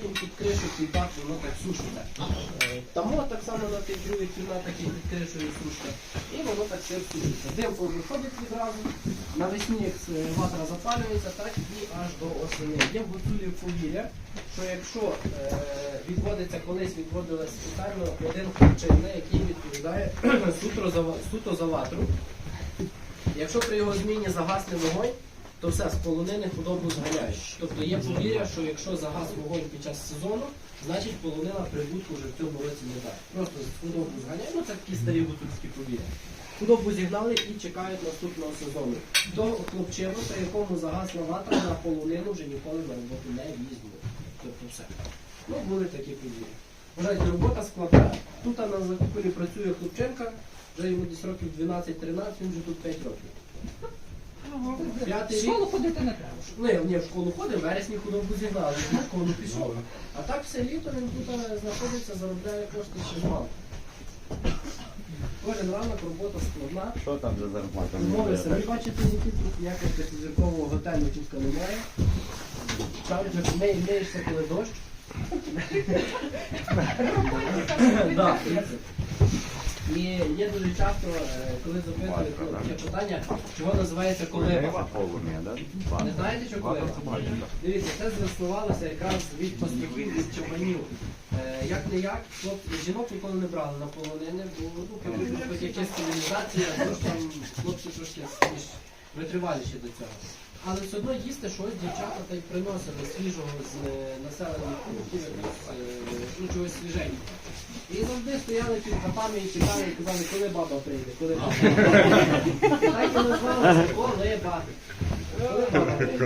потім під кришу, під дах, воно так сушиться. Е, Тамо так само на тих других кімнатах і під сушка. І воно так все сушиться. Димко виходить відразу. Навесні ватра запалюється, так і аж до осені. Є в гуцулі повір'я, що якщо е, відводиться, колись відводилось спеціально один хлопчина, який відповідає суто за, суто за ватру. Якщо при його зміні загасне вогонь, то все, з полонини худобу зганяють. Тобто є повір'я, що якщо загас вогонь під час сезону, значить полонина прибутку вже в цьому році не дасть. Просто худобу зганяють, ну це такі старі гуцульські повір'я. Худобу зігнали і чекають наступного сезону. До хлопчину, при якому загасла ватра на полонину вже ніколи на роботу не візьмуть. Тобто все. Ну, були такі події. Вважайте, робота складна. Тут на закупелі працює хлопченка, вже йому десь років 12-13, він вже тут 5 років. В П'ятий рік. школу ходити не треба. Ну, ні, в школу ходив, в вересні худобу зігнали, в школу пішов. А так все літо він тут е, знаходиться, заробляє кошти через мало. Кожен ранок робота складна. Що там за зарплата? Умови самі бачите, які тут ніякого п'ятизіркового готелю тут немає. Там вже не миєшся, коли дощ. Да. І є дуже часто, е, коли запитують таке питання, чого називається колиба. Не знаєте, що колиба? Дивіться, це заснувалося якраз від пастухів, від чабанів. Е, як не як, хлопці, жінок ніколи не брали на полонини, бо ну, якась цивілізація, тож там хлопці трошки витриваліші до цього. Але все одно їсти щось дівчата та й приносили свіжого з е, населених пунктів, ну, чогось свіженького. І завжди стояли під хатами і чекали, і казали, коли баба прийде, коли баба прийде. Так і назвалося